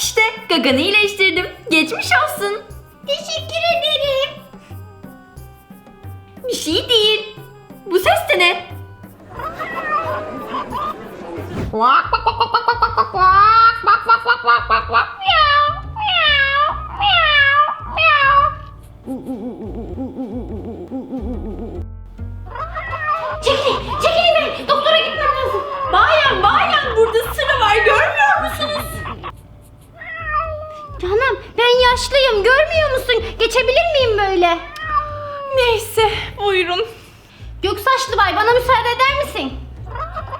İşte gaganı iyileştirdim. Geçmiş olsun. Teşekkür ederim. Bir şey değil. Bu ses de ne? Yaşlıyım görmüyor musun? Geçebilir miyim böyle? Neyse buyurun. Göksaçlı bay bana müsaade eder misin?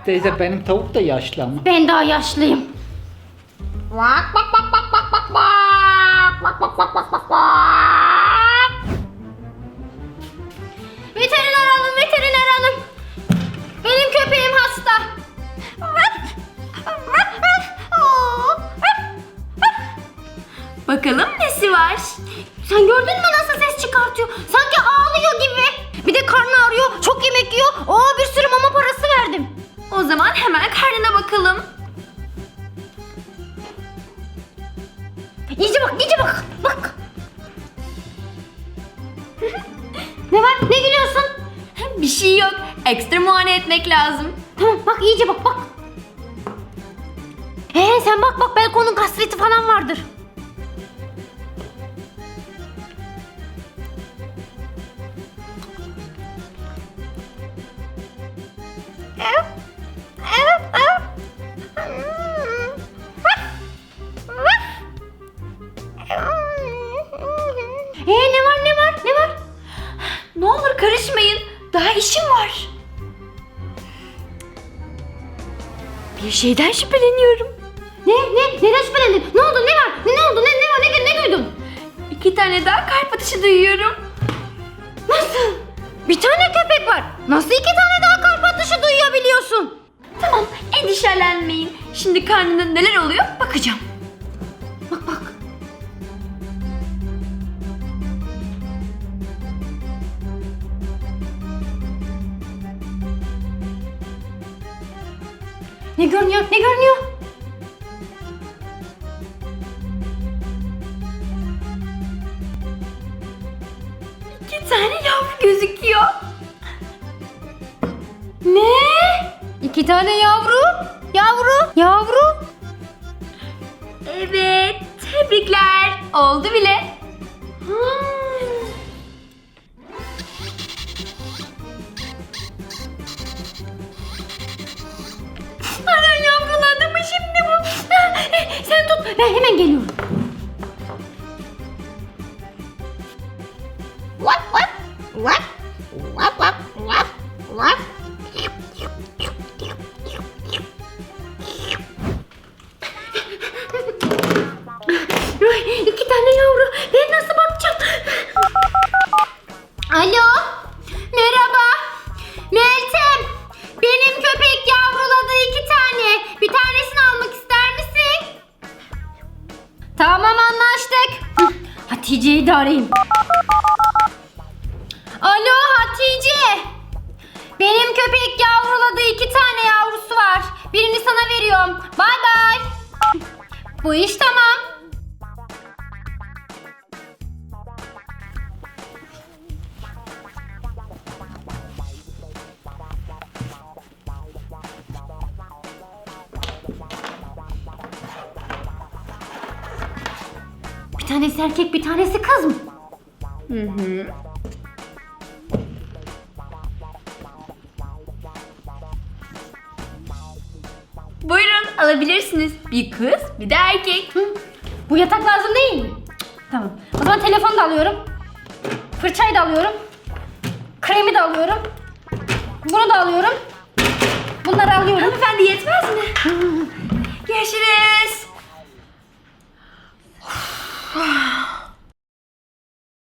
Teyze benim tavuk da yaşlı ama. Ben daha yaşlıyım. Veteriner hanım, veteriner hanım. Benim köpeğim hasta. Bakalım? Sen gördün mü nasıl ses çıkartıyor? Sanki ağlıyor gibi. Bir de karnı ağrıyor, çok yemek yiyor. Aa bir sürü mama parası verdim. O zaman hemen karnına bakalım. İyice bak, iyice bak. Bak. ne var? Ne gülüyorsun? Bir şey yok. Ekstra muayene etmek lazım. Tamam bak iyice bak bak. Ee sen bak bak belki onun gastriti Ne olur karışmayın. Daha işim var. Bir şeyden şüpheleniyorum. Ne ne neden şüphelendin? Ne oldu ne var? Ne, ne oldu ne ne var ne, ne duydun? İki tane daha kalp atışı duyuyorum. Nasıl? Bir tane köpek var. Nasıl iki tane daha kalp atışı duyabiliyorsun? Tamam endişelenmeyin. Şimdi karnında neler oluyor bakacağım. Ne görünüyor? Ne görünüyor? İki tane yavru gözüküyor. Ne? İki tane yavru. Yavru. Yavru. Evet tebrikler. Oldu bile. Hmm. Ben hemen geliyorum. What what what what what what what Hatice'yi de arayayım. Alo Hatice. Benim köpek yavruladı iki tane yavrusu var. Birini sana veriyorum. Bay bay. Bu iş tamam. Bir tanesi erkek bir tanesi kız mı? Hı hı. Buyurun alabilirsiniz. Bir kız bir de erkek. Hı? Bu yatak lazım değil mi? Tamam. O zaman telefonu da alıyorum. Fırçayı da alıyorum. Kremi de alıyorum. Bunu da alıyorum. Bunları alıyorum. Hanımefendi yetmez mi? Görüşürüz.